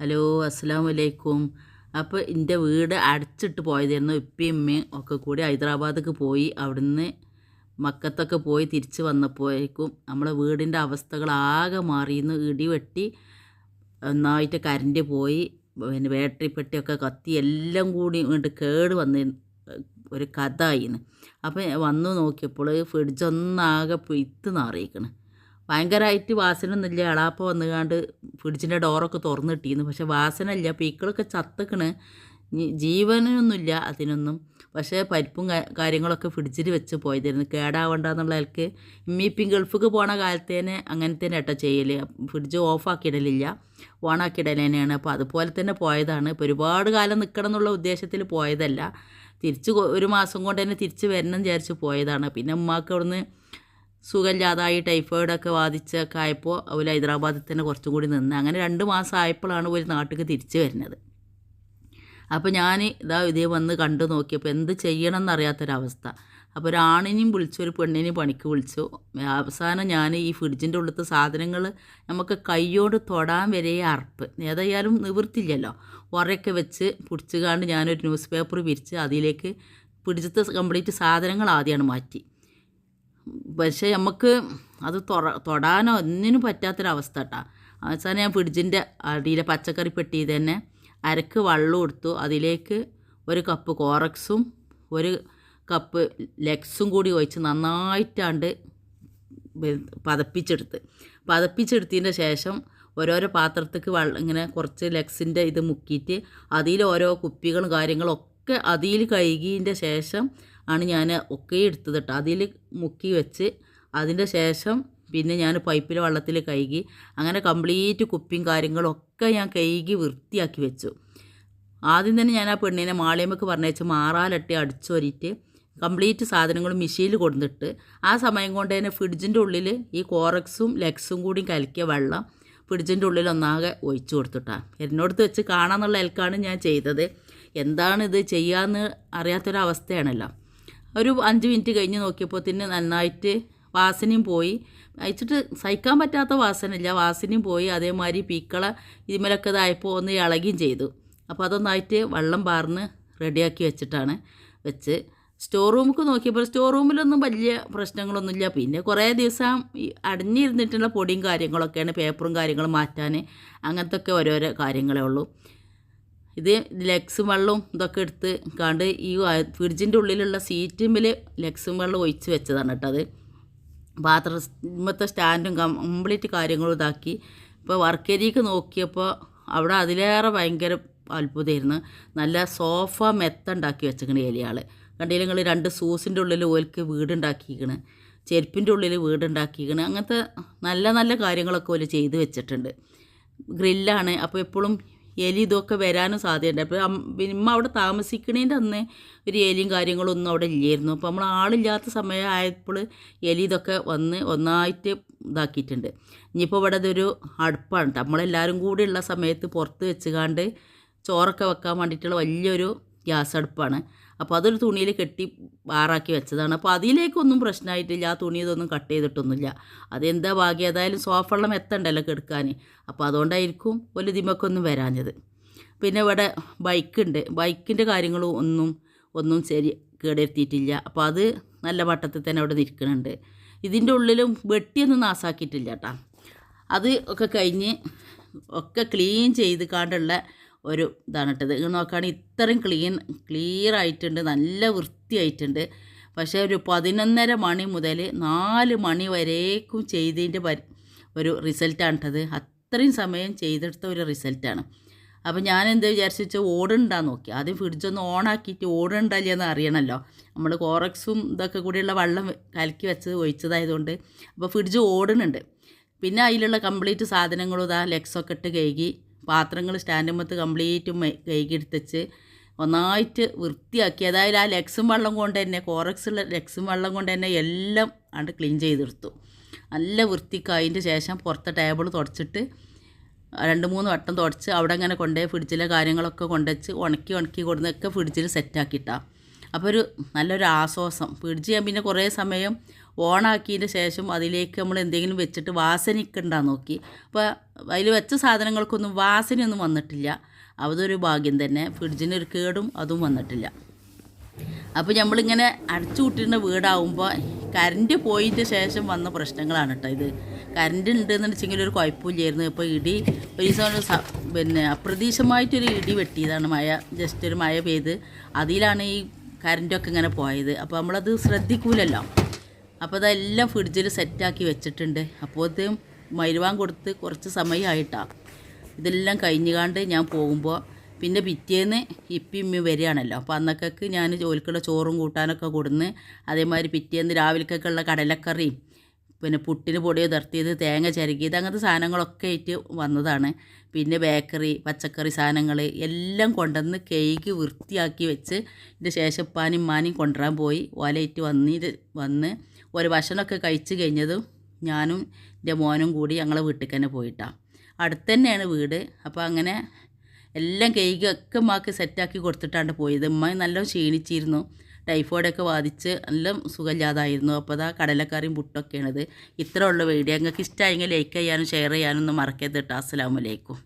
Hello അസ്സാം വലൈക്കും അപ്പോൾ എന്റെ വീട് അടച്ചിട്ട് പോയതായിരുന്നു. ഇപ്പം ഉമ്മയും ഒക്കെ കൂടി ഹൈദരാബാദിലേക്ക് പോയി. അവിടുന്ന് മക്കത്തൊക്കെ പോയി തിരിച്ച് വന്നപ്പോഴേക്കും നമ്മളെ വീടിന്റെ അവസ്ഥകളാകെ മാറിയിരുന്നു ഇടി വെട്ടി നന്നായിട്ട് കരണ്ട് പോയി. പിന്നെ ബാറ്ററി പെട്ടിയൊക്കെ കത്തി എല്ലാം കൂടി ഇങ്ങോട്ട് കേട് വന്ന് ഒരു കഥ ആയിന്ന്. അപ്പം വന്നു നോക്കിയപ്പോൾ ഫ്രിഡ്ജ് ഒന്നാകെ പിത്ത് നാറിയിക്കണ്. ഭയങ്കരമായിട്ട് വാസന ഒന്നുമില്ല എളാപ്പ വന്നുകാണ്ട് ഫ്രിഡ്ജിന്റെ ഡോറൊക്കെ തുറന്നിട്ടിരുന്നു പക്ഷെ വാസന ഇല്ല പീക്കളൊക്കെ ചത്തക്കണ്. ജീവനൊന്നുമില്ല അതിനൊന്നും. പക്ഷേ പരിപ്പും കാര്യങ്ങളൊക്കെ ഫ്രിഡ്ജിൽ വെച്ച് പോയതായിരുന്നു. കേടാവണ്ടെന്നുള്ള നിലയ്ക്ക് ഇമ്മിപ്പിയും ഗൾഫിക്ക് പോണ കാലത്തേനെ അങ്ങനെ തന്നെ ഏട്ടാ ചെയ്യൽ ഫ്രിഡ്ജ് ഓഫാക്കിയിടലില്ല ഓണാക്കിയിടൽ തന്നെയാണ് അപ്പോൾ അതുപോലെ തന്നെ പോയതാണ്. ഇപ്പോൾ ഒരുപാട് കാലം നിൽക്കണം എന്നുള്ള ഉദ്ദേശത്തിൽ പോയതല്ല. തിരിച്ച് ഒരു മാസം കൊണ്ട് തന്നെ തിരിച്ച് വരണം വിചാരിച്ച് പോയതാണ്. പിന്നെ ഉമ്മാക്ക് അവിടുന്ന് സുഖമില്ലാതായി ടൈഫോയിഡൊക്കെ ബാധിച്ചൊക്കെ ആയപ്പോൾ അവർ ഹൈദരാബാദിൽ തന്നെ കുറച്ചും കൂടി നിന്ന്. അങ്ങനെ രണ്ട് മാസം ആയപ്പോഴാണ് ഒരു നാട്ടിലേക്ക് തിരിച്ച് വരുന്നത്. അപ്പോൾ ഞാൻ ഇതാ ഇതേ വന്ന് കണ്ടു നോക്കിയപ്പോൾ എന്ത് ചെയ്യണം എന്നറിയാത്തൊരവസ്ഥ അപ്പോൾ ഒരാണിനെയും വിളിച്ചു ഒരു പെണ്ണിനെയും പണിക്ക് വിളിച്ചു. അവസാനം ഞാൻ ഈ ഫ്രിഡ്ജിന്റെ ഉള്ളിലത്തെ സാധനങ്ങൾ നമുക്ക് കൈയോട് തൊടാൻ വരെ അറപ്പ്. ഏതായാലും നിവൃത്തില്ലല്ലോ ഉറയൊക്കെ വെച്ച് പിടിച്ചുകാണ്ട് ഞാനൊരു ന്യൂസ് പേപ്പർ വിരിച്ച് അതിലേക്ക് പിടിച്ചത്തെ കംപ്ലീറ്റ് സാധനങ്ങൾ ആദ്യമാണ് മാറ്റി. പക്ഷേ നമുക്ക് അത് തൊറ തൊടാനോ ഒന്നിനും പറ്റാത്തൊരവസ്ഥ കേട്ടോ അവസാനം ഞാൻ ഫ്രിഡ്ജിന്റെ അടിയിലെ പച്ചക്കറി പെട്ടി തന്നെ അരക്ക് വെള്ളം എടുത്തു അതിലേക്ക് ഒരു കപ്പ് കോറക്സും ഒരു കപ്പ് ലെക്സും കൂടി ഒഴിച്ച് നന്നായിട്ടാണ്ട് പതപ്പിച്ചെടുത്ത്. പതപ്പിച്ചെടുത്തതിന്റെ ശേഷം ഓരോരോ പാത്രത്തേക്ക് വെള്ളം ഇങ്ങനെ കുറച്ച് ലെക്സിന്റെ ഇത് മുക്കിയിട്ട് അതിൽ ഓരോ കുപ്പികളും കാര്യങ്ങളും ഒക്കെ അതിൽ കഴുകിയതിന്റെ ശേഷം ആണ് ഞാൻ ഒക്കെ എടുത്തത് കേട്ടോ. അതിൽ മുക്കി വെച്ച് അതിന്റെ ശേഷം പിന്നെ ഞാൻ പൈപ്പിൽ വെള്ളത്തിൽ കഴുകി അങ്ങനെ കംപ്ലീറ്റ് കുപ്പിയും കാര്യങ്ങളൊക്കെ ഞാൻ കഴുകി വൃത്തിയാക്കി വെച്ചു. ആദ്യം തന്നെ ഞാൻ ആ പെണ്ണിനെ മാളിയമ്മക്ക് പറഞ്ഞേച്ച് മാറാലട്ടി അടിച്ചൊരിട്ട് കംപ്ലീറ്റ് സാധനങ്ങൾ മിഷീനിൽ കൊണ്ടിട്ട് ആ സമയം കൊണ്ട് തന്നെ ഫ്രിഡ്ജിന്റെ ഉള്ളിൽ ഈ കോറക്സും ലെക്സും കൂടി കലക്കിയ വെള്ളം ഫ്രിഡ്ജിന്റെ ഉള്ളിൽ ഒന്നാകെ ഒഴിച്ചു കൊടുത്തിട്ടാണ് എന്നോടത്ത് വെച്ച് കാണാമെന്നുള്ള എൽക്കാണ് ഞാൻ ചെയ്തത്. എന്താണ് ഇത് ചെയ്യാമെന്ന് അറിയാത്തൊരവസ്ഥയാണല്ലോ. ഒരു അഞ്ച് മിനിറ്റ് കഴിഞ്ഞ് നോക്കിയപ്പോൾ തന്നെ നന്നായിട്ട് വാസനയും പോയി. അയച്ചിട്ട് സഹിക്കാൻ പറ്റാത്ത വാസനയില്ല. വാസനയും പോയി. അതേമാതിരി പീക്കള ഇതിമലൊക്കെ ഇതായപ്പോൾ ഒന്ന് ഇളകുകയും ചെയ്തു. അപ്പോൾ അതൊന്നായിട്ട് വെള്ളം പാർന്ന് റെഡിയാക്കി വെച്ചിട്ടാണ് വെച്ച്. സ്റ്റോർ റൂമൊക്കെ നോക്കിയപ്പോൾ സ്റ്റോർ റൂമിലൊന്നും വലിയ പ്രശ്നങ്ങളൊന്നുമില്ല. പിന്നെ കുറേ ദിവസം അടഞ്ഞിരുന്നിട്ടുള്ള പൊടിയും കാര്യങ്ങളൊക്കെയാണ് പേപ്പറും കാര്യങ്ങളും മാറ്റാൻ അങ്ങനത്തെ ഒക്കെ ഓരോരോ കാര്യങ്ങളേ ഉള്ളൂ. ഇത് ലെഗ്സും വെള്ളവും ഇതൊക്കെ എടുത്ത് കണ്ട് ഈ ഫ്രിഡ്ജിന്റെ ഉള്ളിലുള്ള സീറ്റിമ്മിൽ ലെഗ്സും വെള്ളം ഒഴിച്ച് വെച്ചതാണ് കേട്ടോ അത്. പാത്രമത്തെ സ്റ്റാൻഡും കംപ്ലീറ്റ് കാര്യങ്ങളും ഇതാക്കി. ഇപ്പോൾ വർക്കേരിക്ക് നോക്കിയപ്പോൾ അവിടെ അതിലേറെ ഭയങ്കര അത്ഭുതമായിരുന്നു. നല്ല സോഫ മെത്ത ഉണ്ടാക്കി വെച്ചേക്കണ ഏലിയാൾ കണ്ടില്ല നിങ്ങൾ രണ്ട് സൂസിന്റെ ഉള്ളിൽ ഓൽക്ക് വീടുണ്ടാക്കിയിരിക്കണ്. ചെരുപ്പിന്റെ ഉള്ളിൽ വീടുണ്ടാക്കിയിരിക്കണ്. അങ്ങനത്തെ നല്ല നല്ല കാര്യങ്ങളൊക്കെ ഓൽ ചെയ്ത് വെച്ചിട്ടുണ്ട്. ഗ്രില്ലാണ്. അപ്പോൾ എപ്പോഴും എലി ഇതൊക്കെ വരാനും സാധ്യതയുണ്ട്. അപ്പോൾ ഇമ്മ അവിടെ താമസിക്കണേന്റെ അന്ന് ഒരു എലിയും കാര്യങ്ങളൊന്നും അവിടെ ഇല്ലായിരുന്നു. അപ്പോൾ നമ്മൾ ആളില്ലാത്ത സമയമായപ്പോൾ എലി ഇതൊക്കെ വന്ന് ഒന്നായിട്ട് ഇതാക്കിയിട്ടുണ്ട്. ഇനിയിപ്പോൾ ഇവിടെ ഇതൊരു അടുപ്പാണ്. നമ്മളെല്ലാവരും കൂടി ഉള്ള സമയത്ത് പുറത്ത് വെച്ചുകാണ്ട് ചോറൊക്കെ വെക്കാൻ വേണ്ടിയിട്ടുള്ള വലിയൊരു ഗ്യാസ് അടുപ്പാണ് അപ്പോൾ അതൊരു തുണിയിൽ കെട്ടി ബാറാക്കി വെച്ചതാണ്. അപ്പോൾ അതിലേക്കൊന്നും പ്രശ്നമായിട്ടില്ല. ആ തുണി ഇതൊന്നും കട്ട് ചെയ്തിട്ടൊന്നുമില്ല. അതെന്താ ഭാഗ്യം? ഏതായാലും സോഫെള്ളം എത്തണ്ടല്ലോ കെടുക്കാൻ അപ്പോൾ അതുകൊണ്ടായിരിക്കും ഒരു ദിമക്കൊന്നും വരാഞ്ഞത്. പിന്നെ ഇവിടെ ബൈക്കുണ്ട്. ബൈക്കിന്റെ കാര്യങ്ങളും ഒന്നും ഒന്നും ശരി കേടെത്തിയിട്ടില്ല അപ്പോൾ അത് നല്ല വട്ടത്തിൽ തന്നെ അവിടെ നിൽക്കുന്നുണ്ട്. ഇതിന്റെ ഉള്ളിലും വെട്ടിയൊന്നും നാസാക്കിയിട്ടില്ല കേട്ടോ. അത് ഒക്കെ കഴിഞ്ഞ് ഒക്കെ ക്ലീൻ ചെയ്ത് കാണ്ടുള്ള ഒരു ഇതാണ് ഇട്ടത്. ഇത് നോക്കുകയാണെങ്കിൽ ഇത്രയും ക്ലീൻ ക്ലിയർ ആയിട്ടുണ്ട് നല്ല വൃത്തിയായിട്ടുണ്ട്. പക്ഷേ ഒരു പതിനൊന്നര മണി മുതൽ നാല് മണി വരേക്കും ചെയ്തതിന്റെ ഒരു റിസൾട്ടാണ് ഇട്ടത്. അത്രയും സമയം ചെയ്തെടുത്ത ഒരു റിസൾട്ടാണ് അപ്പോൾ ഞാൻ എന്ത് വിചാരിച്ചു വെച്ചാൽ ഓടുണ്ടാ നോക്കി. ആദ്യം ഫ്രിഡ്ജൊന്ന് ഓണാക്കിയിട്ട് ഓടുണ്ടല്ലേ എന്ന് അറിയണമല്ലോ. നമ്മൾ കോറക്സും ഇതൊക്കെ കൂടിയുള്ള വെള്ളം കലക്കി വെച്ചത് ഒഴിച്ചതായതുകൊണ്ട് അപ്പോൾ ഫ്രിഡ്ജ് ഓടുന്നുണ്ട്. പിന്നെ അതിലുള്ള കംപ്ലീറ്റ് സാധനങ്ങളും ഇതാ ലെഗ്സൊക്കെ ഇട്ട് കഴുകി. പാത്രങ്ങൾ സ്റ്റാൻഡുമ്പത്ത് കംപ്ലീറ്റും കൈകെടുത്തച്ച് ഒന്നായിട്ട് വൃത്തിയാക്കി. അതായത് ആ ലെക്സും വെള്ളം കൊണ്ട് തന്നെ കോറക്സുള്ള ലെക്സും വെള്ളം കൊണ്ട് തന്നെ എല്ലാം അവിടെ ക്ലീൻ ചെയ്തെടുത്തു നല്ല വൃത്തിക്ക് അതിന്റെ ശേഷം പുറത്തെ ടേബിൾ തുടച്ചിട്ട് രണ്ട് മൂന്ന് വട്ടം തുടച്ച് അവിടെ അങ്ങനെ കൊണ്ടുപോയി ഫ്രിഡ്ജിലെ കാര്യങ്ങളൊക്കെ കൊണ്ടുവച്ച് ഉണക്കി ഉണക്കി കൊടുന്നൊക്കെ ഫ്രിഡ്ജിൽ സെറ്റാക്കിയിട്ടാണ് അപ്പോൾ ഒരു നല്ലൊരു ആശ്വാസം. ഫ്രിഡ്ജ് ഞാൻ പിന്നെ കുറേ സമയം ഓണാക്കിയതിന് ശേഷം അതിലേക്ക് നമ്മൾ എന്തെങ്കിലും വെച്ചിട്ട് വാസനയ്ക്കുണ്ടാ നോക്കി. അപ്പോൾ അതിൽ വെച്ച സാധനങ്ങൾക്കൊന്നും വാസനയൊന്നും വന്നിട്ടില്ല. അതൊരു ഭാഗ്യം തന്നെ. ഫ്രിഡ്ജിന് ഒരു കേടും അതും വന്നിട്ടില്ല. അപ്പോൾ നമ്മളിങ്ങനെ അടച്ചു കൂട്ടിയിരുന്ന വീടാവുമ്പോൾ കറണ്ട് പോയിട്ട് ശേഷം വന്ന പ്രശ്നങ്ങളാണ് കേട്ടോ ഇത്. കറണ്ട് ഉണ്ടെന്ന് വെച്ചെങ്കിൽ ഒരു കുഴപ്പമില്ലായിരുന്നു. ഇപ്പോൾ ഇടി ഒരു ദിവസം പിന്നെ അപ്രതീക്ഷമായിട്ടൊരു ഇടി വെട്ടിയതാണ് മഴ ജസ്റ്റ് ഒരു മഴ പെയ്ത്. അതിലാണ് ഈ കറണ്ടൊക്കെ ഇങ്ങനെ പോയത്. അപ്പോൾ നമ്മളത് ശ്രദ്ധിക്കൂലല്ലോ. അപ്പോൾ അതെല്ലാം ഫ്രിഡ്ജിൽ സെറ്റാക്കി വെച്ചിട്ടുണ്ട്. അപ്പോൾ ഇത് മരുവാൻ കൊടുത്ത് കുറച്ച് സമയമായിട്ടാണ് ഇതെല്ലാം കഴിഞ്ഞുകാണ്ട് ഞാൻ പോകുമ്പോൾ പിന്നെ പിറ്റേന്ന് ഇപ്പി ഇമ്മി വരികയാണല്ലോ. അപ്പോൾ അന്നൊക്കെ ഞാൻ ജോലിക്കുള്ള ചോറും കൂട്ടാനൊക്കെ കൊടുന്ന് അതേമാതിരി പിറ്റേന്ന് രാവിലേക്കൊക്കെ ഉള്ള കടലക്കറിയും പിന്നെ പുട്ടിന് പൊടി ഉതിർത്തിയത് തേങ്ങ ചിരകിയത് അങ്ങനത്തെ സാധനങ്ങളൊക്കെ ആയിട്ട് വന്നതാണ്. പിന്നെ ബേക്കറി പച്ചക്കറി സാധനങ്ങൾ എല്ലാം കൊണ്ടുവന്ന് കേക്ക് വൃത്തിയാക്കി വെച്ച് ഇതിന്റെ ശേഷം ഉപ്പാനും ഉമ്മാനും കൊണ്ടുവരാൻ പോയി. ഓലയിട്ട് വന്നിട്ട് വന്ന് ഒരു ഭക്ഷണമൊക്കെ കഴിച്ച് കഴിഞ്ഞതും ഞാനും എന്റെ മോനും കൂടി ഞങ്ങളെ വീട്ടിൽ തന്നെ പോയിട്ടാണ് അടുത്ത് തന്നെയാണ് വീട്. അപ്പോൾ അങ്ങനെ എല്ലാം കേക്കൊക്കെ മാക്കി സെറ്റാക്കി കൊടുത്തിട്ടാണ് പോയത്. ഉമ്മ നല്ല ക്ഷീണിച്ചിരുന്നു. ടൈഫോയിഡൊക്കെ ബാധിച്ച് നല്ല സുഖമില്ലാതായിരുന്നു. അപ്പോൾ അതാ കടലക്കറിയും പുട്ടൊക്കെയാണിത്. ഇത്രയുള്ള വീഡിയോ. നിങ്ങൾക്ക് ഇഷ്ടമായെങ്കിൽ ലൈക്ക് ചെയ്യാനും ഷെയർ ചെയ്യാനും ഒന്നും മറക്കരുത് കേട്ടോ അസ്സലാമലൈക്കും